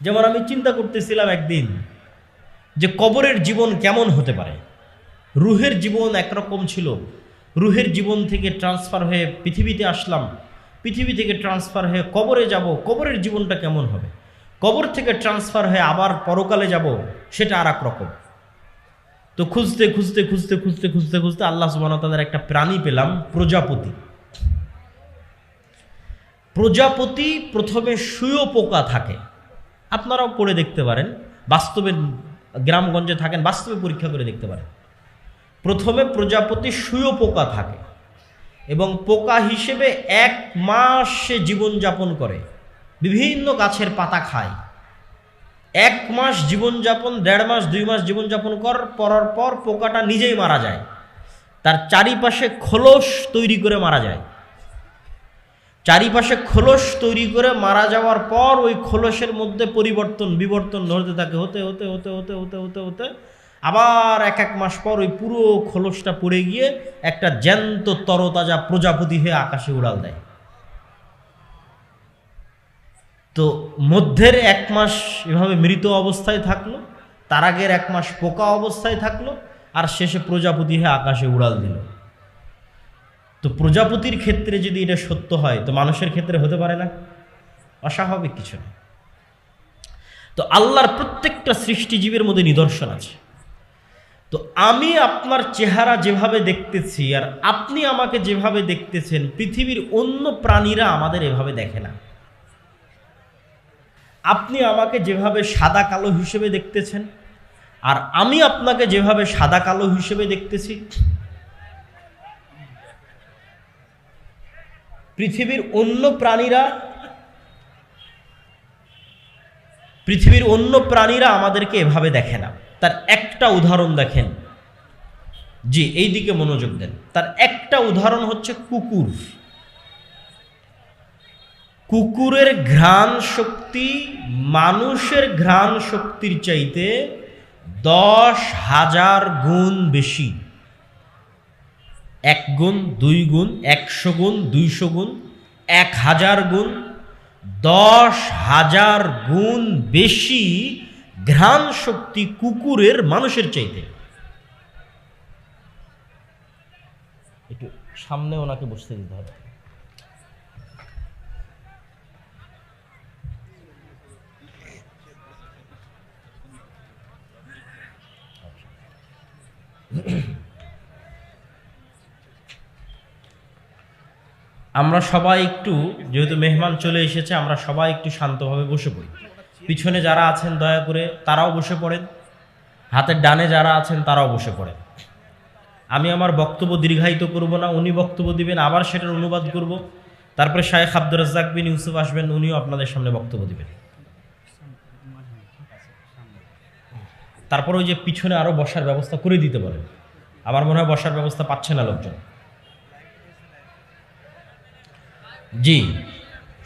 যেমন আমি চিন্তা করতেছিলাম একদিন যে কবরের জীবন কেমন হতে পারে। রুহের জীবন একরকম ছিল। রুহের জীবন থেকে ট্রান্সফার হয়ে পৃথিবীতে আসলাম। পৃথিবী থেকে ট্রান্সফার হয়ে কবরে যাব, কবরের জীবনটা কেমন হবে? কবর থেকে ট্রান্সফার হয়ে আবার পরকালে যাব, সেটা আর এক রকম। তো খুঁজতে খুঁজতে খুঁজতে খুঁজতে খুঁজতে খুঁজতে আল্লাহ সুবাহ তাদের একটা প্রাণী পেলাম, প্রজাপতি। প্রজাপতি প্রথমে শুয়ো পোকা থাকে। আপনারাও পড়ে দেখতে পারেন। বাস্তবে গ্রামগঞ্জে থাকেন, বাস্তবে পরীক্ষা করে দেখতে পারেন। প্রথমে প্রজাপতি শুয়ো পোকা থাকে এবং পোকা হিসেবে এক মাস সে জীবনযাপন করে। বিভিন্ন গাছের পাতা খায়। এক মাস জীবনযাপন, দেড় মাস, দুই মাস জীবনযাপন কর, পরার পর পোকাটা নিজেই মারা যায়। তার চারিপাশে খোলস তৈরি করে মারা যায়। চারিপাশে খোলস তৈরি করে মারা যাওয়ার পর ওই খোলসের মধ্যে পরিবর্তন, বিবর্তন ধরতে থাকে। হতে হতে হতে হতে হতে হতে হতে। আবার এক এক মাস পর ওই পুরো খোলসটা পড়ে গিয়ে একটা জ্যান্ত তরতাজা প্রজাপতি হয়ে আকাশে উড়াল দেয়। তো মধ্যের এক মাস এভাবে মৃত অবস্থায় থাকল তার আগের এক মাস পোকা অবস্থায় থাকল, আর শেষে প্রজাপতি হয়ে আকাশে উড়াল দিল। তো প্রজাপতির ক্ষেত্রে যদি এটা সত্য হয়, তো মানুষের ক্ষেত্রে হতে পারে না? অস্বাভাবিক কিছু না। তো আল্লাহর প্রত্যেকটা সৃষ্টিজীবের মধ্যে নিদর্শন আছে। তো আমি আপনার চেহারা যেভাবে দেখতেছি আর আপনি আমাকে যেভাবে দেখতেছেন, পৃথিবীর অন্য প্রাণীরা আমাদের এভাবে দেখে না। আপনি আমাকে যেভাবে সাদা কালো হিসেবে দেখতেছেন, আর আমি আপনাকে যেভাবে সাদা কালো হিসেবে দেখতেছি পৃথিবীর অন্য প্রাণীরা, পৃথিবীর অন্য প্রাণীরা আমাদেরকে এভাবে দেখে না। তার একটা উদাহরণ দেখেন। জি এই দিকে মনোযোগ দেন। তার একটা উদাহরণ হচ্ছে কুকুর। কুকুরের ঘ্রাণ শক্তি মানুষের ঘ্রাণ শক্তির চাইতে দশ হাজার গুণ বেশি। এক গুণ দুই গুণ একশো গুণ দুইশো গুণ এক হাজার গুণ দশ হাজার গুণ বেশি ঘ্রাণ শক্তি কুকুরের মানুষের চাইতে। একটু সামনে ওনাকে বসতে দিতে হবে। আমরা সবাই একটু, যেহেতু মেহমান চলে এসেছে, আমরা সবাই একটু শান্তভাবে বসে পড়ি। পিছনে যারা আছেন, দয়া করে তারাও বসে পড়েন। হাতের ডানে যারা আছেন, তারাও বসে পড়েন। আমি আমার বক্তব্য দীর্ঘায়িত করব না, উনি বক্তব্য দিবেন, আবার সেটার অনুবাদ করব। তারপরে শায়েখ আব্দুর রাজ্জাক বিন ইউসুফ আসবেন, উনিও আপনাদের সামনে বক্তব্য দিবেন। তারপরে ওই যে পিছনে আরও বসার ব্যবস্থা করে দিতে বলেন আমার মনে হয় বসার ব্যবস্থা পাচ্ছে না লোকজন। জি,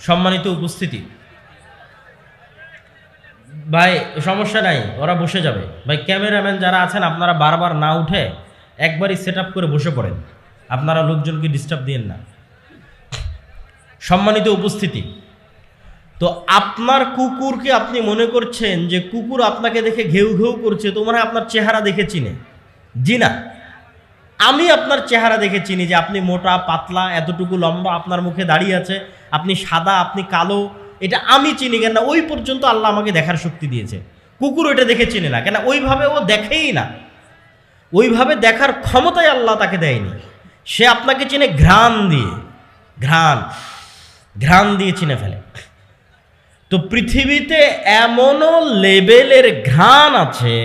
সম্মানিত উপস্থিতি। ভাই, সমস্যা নাই, ওরা বসে যাবে। ভাই, ক্যামেরাম্যান যারা আছেন, আপনারা বারবার না উঠে একবারই সেট করে বসে পড়েন। আপনারা লোকজনকে ডিস্টার্ব দিয়েন না। সম্মানিত উপস্থিতি। তো আপনার কুকুরকে আপনি মনে করছেন যে কুকুর আপনাকে দেখে ঘেউ ঘেউ করছে, তো মনে আপনার চেহারা দেখে চিনে। জি না। আমি আপনার চেহারা দেখে চিনি যে আপনি মোটা, পাতলা, এতটুকু লম্বা আপনার মুখে দাঁড়িয়ে আছে, আপনি সাদা, আপনি কালো, এটা আমি চিনি কেন ওই পর্যন্ত আল্লাহ আমাকে দেখার শক্তি দিয়েছে। কুকুর ওইটা দেখে চিনে না কেন ওইভাবে ও দেখেই না। ওইভাবে দেখার ক্ষমতাই আল্লাহ তাকে দেয়নি। সে আপনাকে চিনে ঘ্রাণ দিয়ে, ঘ্রাণ ঘ্রাণ দিয়ে চিনে ফেলে। তো পৃথিবীতে এমনও লেভেলের ঘ্রাণ আছে,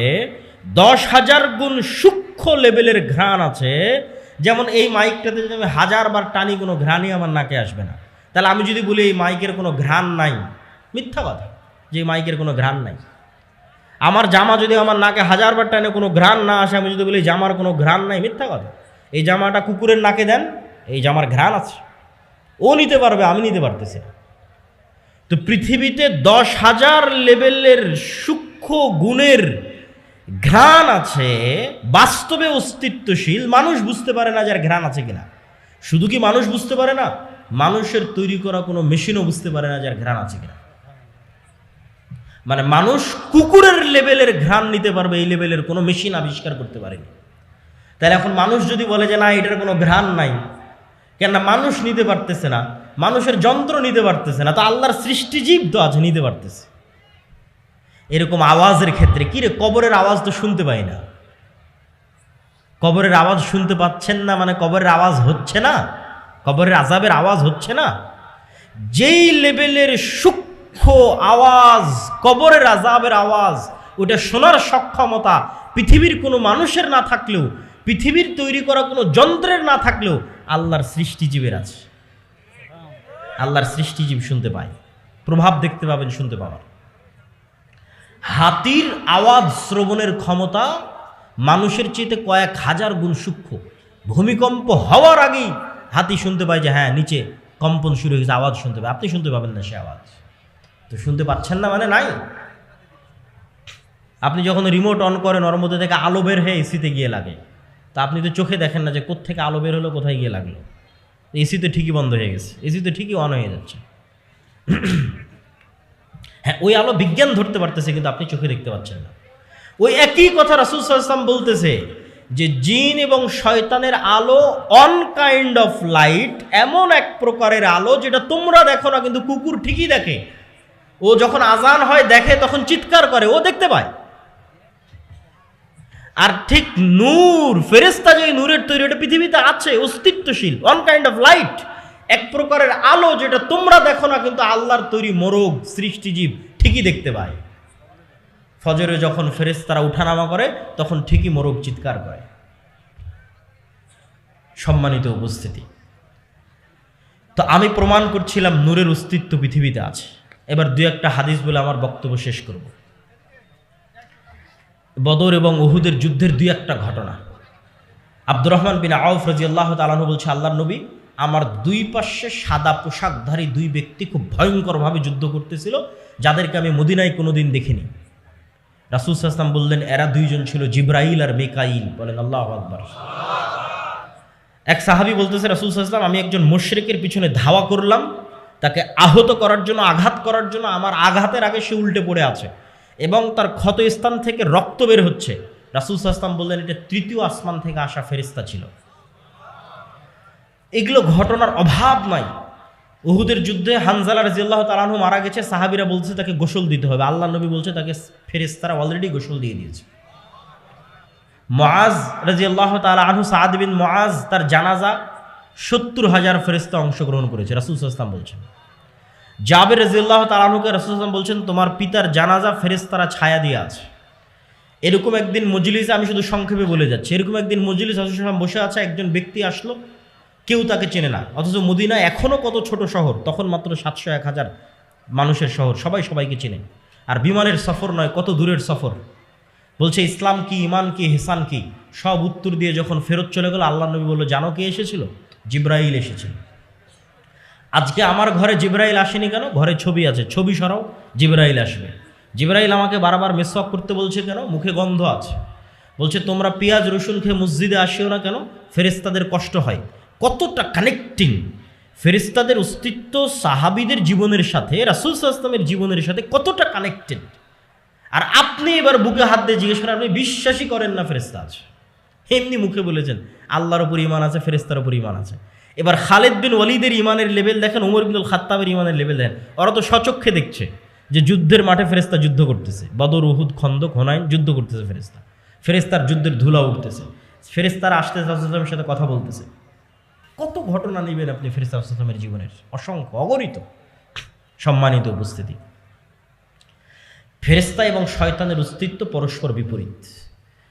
দশ হাজার গুণ সূক্ষ্ম লেভেলের ঘ্রাণ আছে, যেমন এই মাইকটাতে যদি আমি হাজার বার টানি, কোনো ঘ্রাণই আমার নাকে আসবে না। তাহলে আমি যদি বলি এই মাইকের কোনো ঘ্রাণ নাই, মিথ্যা কথা, যে মাইকের কোনো ঘ্রাণ নাই। আমার জামা যদি আমার নাকে হাজার বার টানে, কোনো ঘ্রাণ না আসে, আমি যদি বলি জামার কোনো ঘ্রাণ নাই, মিথ্যা কথা। এই জামাটা কুকুরের নাকে দেন, এই জামার ঘ্রাণ আছে। ও নিতে পারবে, আমি নিতে পারতেছি তো পৃথিবীতে দশ হাজার লেভেলের সূক্ষ্ম গুণের ঘ্রাণ আছে, বাস্তবে অস্তিত্বশীল, মানুষ বুঝতে পারে না যার ঘ্রাণ আছে কিনা। শুধু কি মানুষ বুঝতে পারে না? মানুষের তৈরি করা কোনো মেশিনও বুঝতে পারে না যার ঘ্রাণ আছে কিনা। মানে মানুষ কুকুরের লেভেলের ঘ্রাণ নিতে পারবে, এই লেভেলের কোনো মেশিন আবিষ্কার করতে পারেনি। তাহলে এখন মানুষ যদি বলে যে না, এটার কোনো ঘ্রাণ নাই, কেননা মানুষ নিতে পারতেছে না, মানুষের যন্ত্র নিতে পারতেছে না, তো আল্লাহর সৃষ্টিজীব তো আছে নিতে পারতেছে। এরকম আওয়াজের ক্ষেত্রে কি রে, কবরের আওয়াজ তো শুনতে পাই না। কবরের আওয়াজ শুনতে পাচ্ছেন না মানে কবরের আওয়াজ হচ্ছে না? কবরের আজাবের আওয়াজ হচ্ছে না? যেই লেভেলের সূক্ষ্ম আওয়াজ, কবরের আজাবের আওয়াজ, ওটা শোনার সক্ষমতা পৃথিবীর কোনো মানুষের না থাকলেও, পৃথিবীর তৈরি করা কোনো যন্ত্রের না থাকলেও আল্লাহর সৃষ্টিজীবের আছে। আল্লাহর সৃষ্টিজীব শুনতে পায়। প্রভাব দেখতে পাবেন, শুনতে পাবেন হাতির আওয়াজ শ্রবণের ক্ষমতা মানুষের চেয়েতে কয়েক হাজার গুণ সূক্ষ্ম। ভূমিকম্প হওয়ার আগেই হাতি শুনতে পায় যে হ্যাঁ নিচে কম্পন শুরু হয়েছে আওয়াজ শুনতে পাবে আপনি শুনতে পাবেন না সে আওয়াজ। তো শুনতে পাচ্ছেন না মানে নাই? আপনি যখন রিমোট অন করেন, ওর মধ্যে থেকে আলো বের হয়ে এসিতে গিয়ে লাগে। তা আপনি তো চোখে দেখেন না যে, কোত্থেকে আলো বের হলো, কোথায় গিয়ে লাগল? এসি তো ঠিকই বন্ধ হয়ে গেছে। এসি তো ঠিকই অন হয়ে যাচ্ছে। হ্যাঁ ওই আলো বিজ্ঞান ধরতে পারতেছে, কিন্তু আপনি চোখে দেখতে পাচ্ছেন না। ওই একই কথা রাসুল সাল্লাম বলতেছে যে, জিন এবং শয়তানের আলো অন কাইন্ড অফ লাইট এমন এক প্রকারের আলো যেটা তোমরা দেখো না, কিন্তু কুকুর ঠিকই দেখে। ও যখন আজান হয়, দেখে, তখন চিৎকার করে, ও দেখতে পায়। আর ঠিক নূর ফেরেস্তা যে নূরের তৈরি, ওটা পৃথিবীতে আছে, অস্তিত্বশীল অন কাইন্ড অফ লাইট এক প্রকারের আলো যেটা তোমরা দেখো না, কিন্তু আল্লাহর তৈরি মোরগ, সৃষ্টিজীব ঠিকই দেখতে পায়। ফজরে যখন ফেরেস তারা উঠানামা করে, তখন ঠিকই মোরগ চিৎকার করে। সম্মানিত উপস্থিতি। তো আমি প্রমাণ করছিলাম নূরের অস্তিত্ব পৃথিবীতে আছে। এবার দু একটা হাদিস বলে আমার বক্তব্য শেষ করব। বদর এবং ওহুদের যুদ্ধের দুই একটা ঘটনা। আব্দুর রহমান বিন আউফ রাজি আল্লাহ তালানু বলছে আল্লাহ নবী আমার দুই পাশে সাদা পোশাকধারী দুই ব্যক্তি খুব ভয়ঙ্করভাবে যুদ্ধ করতেছিল, যাদেরকে আমি মদিনায় কোনোদিন দেখিনি। রাসুল সাল্লাম বললেন, এরা দুইজন ছিল জিব্রাইল আর মেকাইল। বলেন, আল্লাহ আকবর। এক সাহাবি বলতেছে, রাসুল সাল্লাম আমি একজন মুশরিকের পিছনে ধাওয়া করলাম। তাকে আহত করার জন্য, আঘাত করার জন্য আমার আঘাতের আগে সে উল্টে পড়ে আছে এবং তার ক্ষত স্থান থেকে রক্ত বের হচ্ছে। রাসুল সাল্লাম বললেন, এটা তৃতীয় আসমান থেকে আসা ফেরিস্তা ছিল। এগুলো ঘটনার অভাব নাই উহুদের যুদ্ধে হানজালা রাজিয়াল্লাহ তালানহু মারা গেছে, সাহাবিরা বলছে তাকে গোসল দিতে হবে। আল্লাহ নবী বলছে তাকে ফেরেস্তারা অলরেডি গোসল দিয়ে দিয়েছে। মআজ রাজিয়াল্লাহ তালা আনহু সাদ বিন মআজ তার জানাজা সত্তর হাজার ফেরেস্তা অংশগ্রহণ করেছে, রাসুল সাল্লাম বলছেন। জাবের রাজিয়াল্লাহ তালাহুকে রাসুল সাল্লাম বলছেন, তোমার পিতার জানাজা ফেরেস্তারা ছায়া দিয়ে আছে। এরকম একদিন মজলিসে আমি শুধু সংক্ষেপে বলে যাচ্ছি, এরকম একদিন মজলিস আসলাম বসে আছে, একজন ব্যক্তি আসলো কেউ তাকে চেনে না। অথচ মদিনা এখনও কত ছোট শহর, তখন মাত্র সাতশো এক হাজার মানুষের শহর, সবাই সবাইকে চেনে। আর বিমানের সফর নয়, কত দূরের সফর। বলছে, ইসলাম কি ইমান কি হেসান কি? সব উত্তর দিয়ে যখন ফেরত চলে গেল, আল্লাহ নবী বলল, জানো কে এসেছিল? জিব্রাইল এসেছিল। আজকে আমার ঘরে জিব্রাইল আসেনি কেন? ঘরে ছবি আছে, ছবি সরাও, জিব্রাইল আসবে। জিব্রাইল আমাকে বারবার মেসওয়াক করতে বলছে কেন? মুখে গন্ধ আছে। বলছে, তোমরা পেঁয়াজ, রসুন খেয়ে মসজিদে আসিও না কেন? ফেরেস্তাদের কষ্ট হয়। কতটা কানেক্টিং ফেরিস্তাদের অস্তিত্ব সাহাবিদের জীবনের সাথে, রাসুল সাল্লামের জীবনের সাথে কতটা কানেক্টেড আর আপনি এবার বুকে হাত দিয়ে জিজ্ঞেস করেন, আপনি বিশ্বাসই করেন না ফেরিস্তা আছে এমনি মুখে বলেছেন, আল্লাহর উপর ইমান আছে ফেরিস্তার উপর ইমান আছে। এবার খালেদ বিন ওয়ালিদের ইমানের লেভেল দেখেন উমর বিনুল খাত্তাবের ইমানের লেভেল দেখেন। ওরা তো সচক্ষে দেখছে যে যুদ্ধের মাঠে ফেরেস্তা যুদ্ধ করতেছে। বদর, উহুদ, খন্দক, হোনাইন যুদ্ধ করতেছে ফেরেস্তা ফেরেস্তার যুদ্ধের ধুলা উঠতেছে। ফেরেস্তারা আসতে সাথে কথা বলতেছে। কত ঘটনা নেবেন আপনি ফেরিস্তা আসলামের জীবনের? অসংখ্য, অগণিত। সম্মানিত উপস্থিতি। ফেরেস্তা এবং শয়তানের অস্তিত্ব পরস্পর বিপরীত।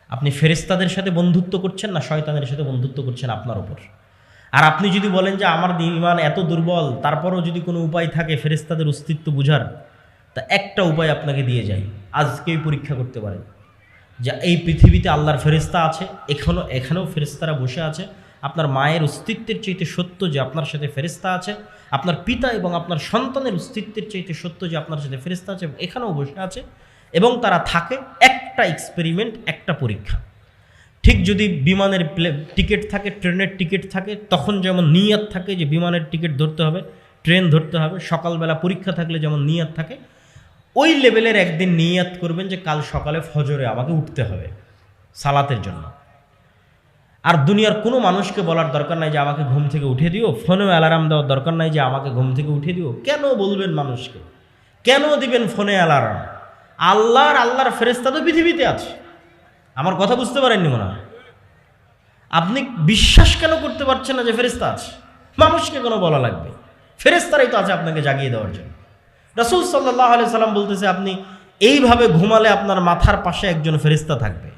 আপনি ফেরেস্তাদের সাথে বন্ধুত্ব করছেন না শয়তানের সাথে বন্ধুত্ব করছেন আপনার ওপর আর আপনি যদি বলেন যে আমার ইমান এত দুর্বল, তারপরও যদি কোনো উপায় থাকে ফেরেস্তাদের অস্তিত্ব বুঝার, তা একটা উপায় আপনাকে দিয়ে যাই। আজকেই পরীক্ষা করতে পারেন। যে এই পৃথিবীতে আল্লাহর ফেরিস্তা আছে এখনও এখানেও ফেরিস্তারা বসে আছে আপনার মায়ের অস্তিত্বের চাইতে সত্য যে আপনার সাথে ফেরিস্তা আছে, আপনার পিতা এবং আপনার সন্তানের অস্তিত্বের চাইতে সত্য যে আপনার সাথে ফেরিস্তা আছে এখানেও বসে আছে এবং তারা থাকে একটা এক্সপেরিমেন্ট একটা পরীক্ষা। ঠিক যদি বিমানের টিকিট থাকে, ট্রেনের টিকিট থাকে, তখন যেমন নিয়াত থাকে যে বিমানের টিকিট ধরতে হবে, ট্রেন ধরতে হবে, সকালবেলা পরীক্ষা থাকলে যেমন নিয়াত থাকে, ওই লেভেলের একদিন নিয়াত করবেন যে কাল সকালে ফজরে আমাকে উঠতে হবে সালাতের জন্য। আর দুনিয়ার কোনো মানুষকে বলার দরকার নাই যে আমাকে ঘুম থেকে উঠে দিও। ফোনেও অ্যালার্ম দেওয়ার দরকার নাই যে আমাকে ঘুম থেকে উঠে দিও। কেন বলবেন মানুষকে? কেন দিবেন ফোনে অ্যালার্ম আল্লাহর আল্লাহর ফেরেস্তা তো পৃথিবীতে আছে। আমার কথা বুঝতে পারেননি মনে হয়। আপনি বিশ্বাস কেন করতে পারছেন না যে ফেরেস্তা আছে? মানুষকে কোনো বলা লাগবে? ফেরেস্তারাই তো আছে আপনাকে জাগিয়ে দেওয়ার জন্য। রসুল সাল্লাহ আলি সাল্লাম বলতেছে, আপনি এইভাবে ঘুমালে আপনার মাথার পাশে একজন ফেরেস্তা থাকবে।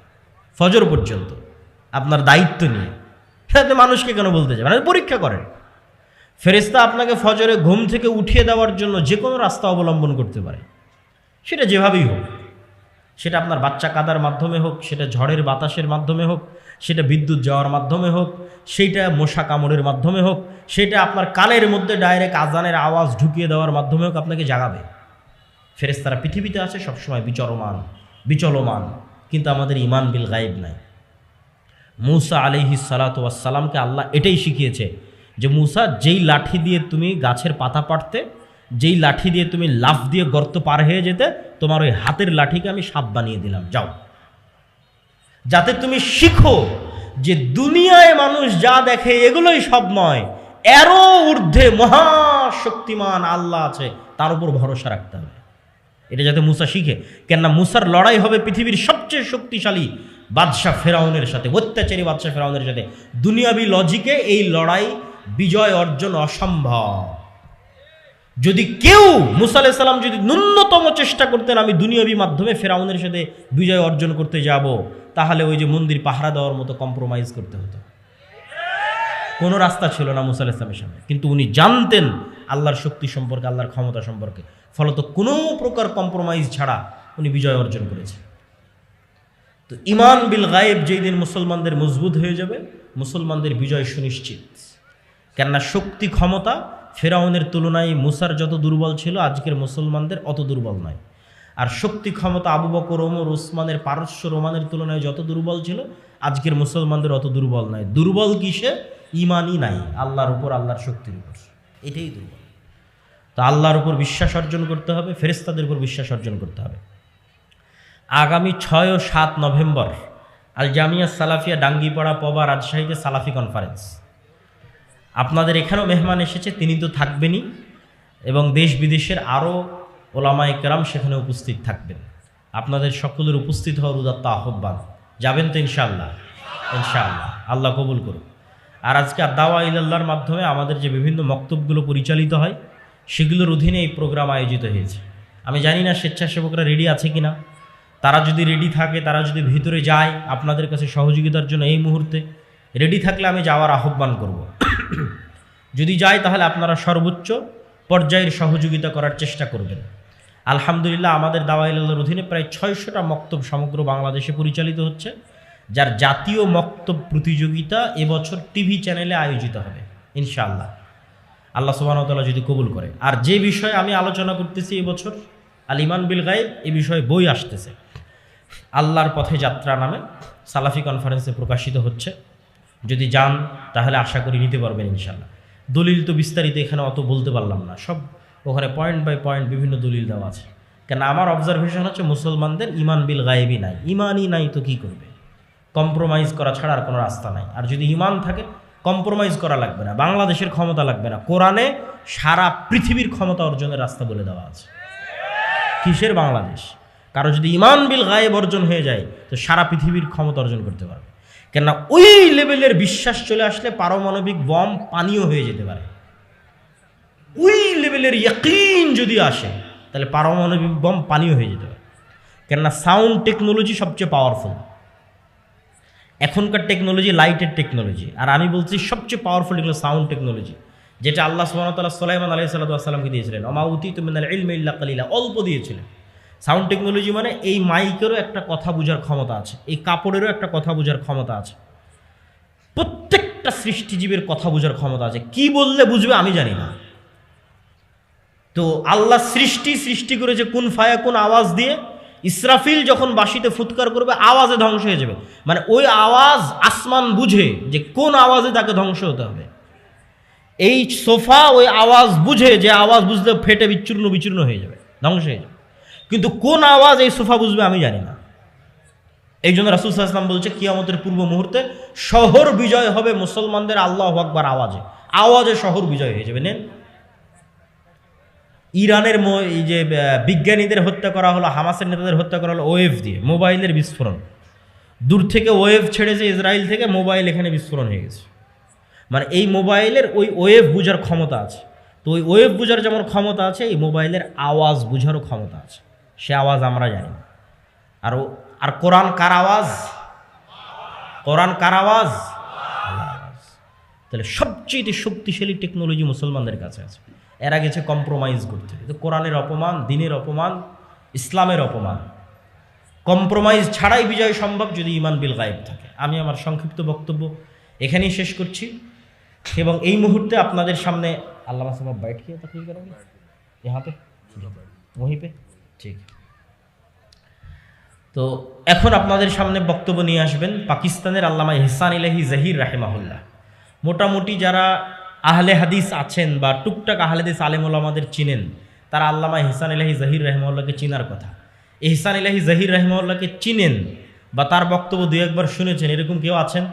ফজর পর্যন্ত। আপনার দায়িত্ব নিয়ে। আপনি মানুষকে কেন বলতে যাবেন আপনি পরীক্ষা করেন। ফেরেস্তা আপনাকে ফজরে ঘুম থেকে উঠিয়ে দেওয়ার জন্য যে কোনো রাস্তা অবলম্বন করতে পারে। সেটা যেভাবেই হোক। সেটা আপনার বাচ্চা কাদার মাধ্যমে হোক, সেটা ঝড়ের বাতাসের মাধ্যমে হোক, সেটা বিদ্যুৎ যাওয়ার মাধ্যমে হোক সেইটা মশা কামড়ের মাধ্যমে হোক, সেটা আপনার কানের মধ্যে ডাইরেক্ট আজানের আওয়াজ ঢুকিয়ে দেওয়ার মাধ্যমে হোক আপনাকে জাগাবে। ফেরেস্তারা পৃথিবীতে আছে সবসময় বিচরমান, বিচলমান। কিন্তু আমাদের ইমান বিল গায়েব নাই। মুসা আলিহি সালাতামকে আল্লাহ এটাই শিখিয়েছে যে মুসা, যেই লাঠি দিয়ে তুমি গাছের পাতা পাড়তে, যেই লাঠি দিয়ে তুমি লাফ দিয়ে গর্ত পার হয়ে যেতে, তোমার ওই হাতের লাঠিকে আমি সাপ বানিয়ে দিলাম। যাও। যাতে তুমি শিখো যে দুনিয়ায় মানুষ যা দেখে এগুলোই সব নয়, এরও ঊর্ধ্বে মহাশক্তিমান আল্লাহ আছে, তার উপর ভরসা রাখতে হবে। এটা যাতে মুসা শিখে। কেননা মুসার লড়াই হবে পৃথিবীর সবচেয়ে শক্তিশালী বাদশাহ ফেরাউনের সাথে, অত্যাচারী বাদশাহ ফেরাউনের সাথে। দুনিয়াবি লজিকে এই লড়াই বিজয় অর্জন অসম্ভব। যদি কেউ মুসা আলাইহিস সালাম যদি ন্যূনতম চেষ্টা করতেন আমি দুনিয়াবি মাধ্যমে ফেরাউনের সাথে বিজয় অর্জন করতে যাব, তাহলে ওই যে মন্দির পাহারা দেওয়ার মতো কম্প্রোমাইজ করতে হতো। কোনো রাস্তা ছিল না মুসা আলাইহিস সালামের সামনে। কিন্তু উনি জানতেন আল্লাহর শক্তি সম্পর্কে, আল্লাহর ক্ষমতা সম্পর্কে। ফলত কোনো প্রকার কম্প্রোমাইজ ছাড়া উনি বিজয় অর্জন করেছেন। তো ইমান বিল গায়েব যেই দিন মুসলমানদের মজবুত হয়ে যাবে, মুসলমানদের বিজয় সুনিশ্চিত। কেননা শক্তি ক্ষমতা ফেরাউনের তুলনায় মুসার যত দুর্বল ছিল, আজকের মুসলমানদের অত দুর্বল নয়। আর শক্তি ক্ষমতা আবু বকর, ওমর, ওসমানের পারস্য রোমানের তুলনায় যত দুর্বল ছিল, আজকের মুসলমানদের অত দুর্বল নয়। দুর্বল কিসে? ইমানই নাই, আল্লাহর উপর আল্লাহর শক্তির উপর। এটাই দুর্বল। তো আল্লাহর উপর বিশ্বাস অর্জন করতে হবে ফেরেস্তাদের উপর বিশ্বাস অর্জন করতে হবে। আগামী ছয় ও সাত নভেম্বর আল জামিয়া সালাফিয়া ডাঙ্গিপাড়া পবা রাজশাহীতে সালাফি কনফারেন্স আপনাদের এখানেও মেহমান এসেছে, তিনি তো থাকবেনই এবং দেশ বিদেশের আরও ওলামা একরাম সেখানে উপস্থিত থাকবেন। আপনাদের সকলের উপস্থিত হওয়ার উদাত্ত আহ্বান। যাবেন তো ইনশাআল্লাহ ইনশাআল্লাহ, আল্লাহ কবুল করুন আর আজকে দাওয়া ইল্লাহর মাধ্যমে আমাদের যে বিভিন্ন মক্তবগুলো পরিচালিত হয়, সেগুলোর অধীনে এই প্রোগ্রাম আয়োজিত হয়েছে। আমি জানি না স্বেচ্ছাসেবকরা রেডি আছে কি না তারা যদি রেডি থাকে, তারা যদি ভিতরে যায়, আপনাদের কাছে সহযোগিতার জন্য এই মুহূর্তে রেডি থাকলে আমি যাওয়ার আহ্বান করব। যদি যায়, তাহলে আপনারা সর্বোচ্চ পর্যায়ের সহযোগিতা করার চেষ্টা করবেন। আলহামদুলিল্লাহ, আমাদের দাওয়াইল্লার অধীনে প্রায় ছয়শোটা মক্তব সমগ্র বাংলাদেশে পরিচালিত হচ্ছে, যার জাতীয় মক্তব প্রতিযোগিতা এবছর টিভি চ্যানেলে আয়োজিত হবে, ইনশাআল্লাহ। আল্লাহ সুবাহতাল্লাহ যদি কবুল করে। আর যে বিষয়ে আমি আলোচনা করতেছি এবছর আল ইমান বিল গায়েব, এ বিষয়ে বই আসতেছে। আল্লাহর পথে যাত্রা নামে সালাফি কনফারেন্সে প্রকাশিত হচ্ছে। যদি যান, তাহলে আশা করি নিতে পারবেন ইনশাল্লাহ দলিল তো বিস্তারিত এখানে অত বলতে পারলাম না। সব ওখানে পয়েন্ট বাই পয়েন্ট বিভিন্ন দলিল দেওয়া আছে। কেন আমার অবজারভেশন হচ্ছে মুসলমানদের ইমান বিল গায়েবই নাই। ইমানই নাই তো কি করবে? কম্প্রোমাইজ করা ছাড়া আর কোনো রাস্তা নাই। আর যদি ইমান থাকে কম্প্রোমাইজ করা লাগবে না। বাংলাদেশের ক্ষমতা লাগবে না। কোরআনে সারা পৃথিবীর ক্ষমতা অর্জনের রাস্তা বলে দেওয়া আছে। কিসের বাংলাদেশ? কারও যদি ইমান বিল গায়েব অর্জন হয়ে যায়, তো সারা পৃথিবীর ক্ষমতা অর্জন করতে পারবে। কেননা ওই লেভেলের বিশ্বাস চলে আসলে পারমাণবিক বম পানীয় হয়ে যেতে পারে। ওই লেভেলের ইয়াকিন যদি আসে, তাহলে পারমাণবিক বম পানীয় হয়ে যেতে পারে। কেননা সাউন্ড টেকনোলজি সবচেয়ে পাওয়ারফুল। এখনকার টেকনোলজি লাইটের টেকনোলজি। আর আমি বলছি সবচেয়ে পাওয়ারফুল এগুলো সাউন্ড টেকনোলজি। যেটা আল্লাহ সুবাহতাল্লাহ সালাইমান আলাই সাল্লামকে দিয়েছিলেন। অমাউতি ইলম ইল্লা কালিলা, অল্প দিয়েছিলেন। সাউন্ড টেকনোলজি মানে এই মাইকেরও একটা কথা বোঝার ক্ষমতা আছে, এই কাপড়েরও একটা কথা বোঝার ক্ষমতা আছে। প্রত্যেকটা সৃষ্টিজীবের কথা বোঝার ক্ষমতা আছে। কি বললে বুঝবে আমি জানি না। তো আল্লাহ সৃষ্টি সৃষ্টি করেছে কোন ফায়া কোন আওয়াজ দিয়ে, ইসরাফিল যখন বাসিতে ফুৎকার করবে, আওয়াজে ধ্বংস হয়ে যাবে। মানে ওই আওয়াজ আসমান বুঝে যে কোন আওয়াজে তাকে ধ্বংস হতে হবে। এই সোফা ওই আওয়াজ বুঝে, যে আওয়াজ বুঝলে ফেটে বিচ্ছূর্ণ বিচূর্ণ হয়ে যাবে, ধ্বংস হয়ে যাবে। কিন্তু কোন আওয়াজ এই সোফা বুঝবে আমি জানি না। এই জন্য রাসুল সাল্লাম বলছে, কিয়ামতের পূর্ব মুহূর্তে শহর বিজয় হবে মুসলমানদের আল্লাহ আকবার আওয়াজে। আওয়াজে শহর বিজয় হয়ে যাবে, নেন। ইরানের এই যে বিজ্ঞানীদের হত্যা করা হলো, হামাসের নেতাদের হত্যা করা হলো ওয়েভ দিয়ে, মোবাইলের বিস্ফোরণ। দূর থেকে ওয়েভ ছেড়েছে ইসরায়েল থেকে, মোবাইল এখানে বিস্ফোরণ হয়ে গেছে। মানে এই মোবাইলের ওই ওয়েভ বুঝার ক্ষমতা আছে। তো ওই ওয়েভ বুঝার যেমন ক্ষমতা আছে, এই মোবাইলের আওয়াজ বুঝারও ক্ষমতা আছে। সে আওয়াজ আমরা জানি না আর ও- আর কোরআন কার আওয়াজ কোরআন কার আওয়াজ আল্লাহর আওয়াজ। তাহলে সবচেয়ে শক্তিশালী টেকনোলজি মুসলমানদের কাছে আছে এরা গেছে কম্প্রোমাইজ করতে তো কোরআনের অপমান দিনের অপমান ইসলামের অপমান কম্প্রোমাইজ ছাড়াই বিজয় সম্ভব যদি ইমান বিল গায়েব থাকে আমি আমার সংক্ষিপ্ত বক্তব্য এখানেই শেষ করছি এবং এই মুহূর্তে আপনাদের সামনে আল্লাহ সাহেব बैठ के तकरीर करेंगे यहाँ पे वहीं पे ঠিক। তো এখন আপনাদের সামনে বক্তব্য নিয়ে আসবেন পাকিস্তানের আল্লামা ইহসান ইলাহি জাহির রাহেমাহুল্লাহ। মোটামুটি যারা আহলে হাদিস আছেন বা টুকটাক আহলে হাদিস আলেম আমাদের চিনেন, তারা আল্লামা ইহসান ইলাহি জাহির রাহেমাহুল্লাহকে চিনার কথা। ইহসান ইলাহি জাহির রাহেমাহুল্লাহকে চিনেন বা তার বক্তব্য দু একবার শুনেছেন, এরকম কেউ আছেন?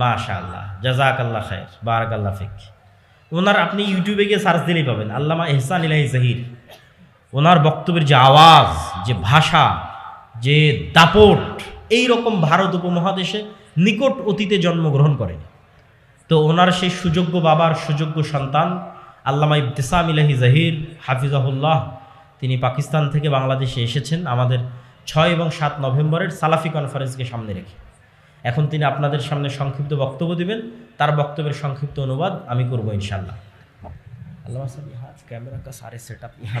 মাশা আল্লাহ জাজাক আল্লাহ খায়ের বারাক আল্লাহ ফিক। ওনার আপনি ইউটিউবে গিয়ে সার্চ দিলেই পাবেন, আল্লামা ইহসান ইলাহি জাহির। ওনার বক্তব্যের যে আওয়াজ, যে ভাষা, যে দাপট, এই রকম ভারত উপমহাদেশে নিকট অতীতে জন্মগ্রহণ করেন। তো ওনার সেই সুযোগ্য বাবার সুযোগ্য সন্তান আল্লামা ইবতেসাম ইলাহি জাহির, হাফিজাহুল্লাহ, তিনি পাকিস্তান থেকে বাংলাদেশে এসেছেন আমাদের ছয় এবং সাত নভেম্বরের সালাফি কনফারেন্সকে সামনে রেখে। এখন তিনি আপনাদের সামনে সংক্ষিপ্ত বক্তব্য দিবেন, তার বক্তব্যের সংক্ষিপ্ত অনুবাদ আমি করব ইনশাল্লাহ আল্লাহ ক্যামেরা কা সারে সেট আপ ইহা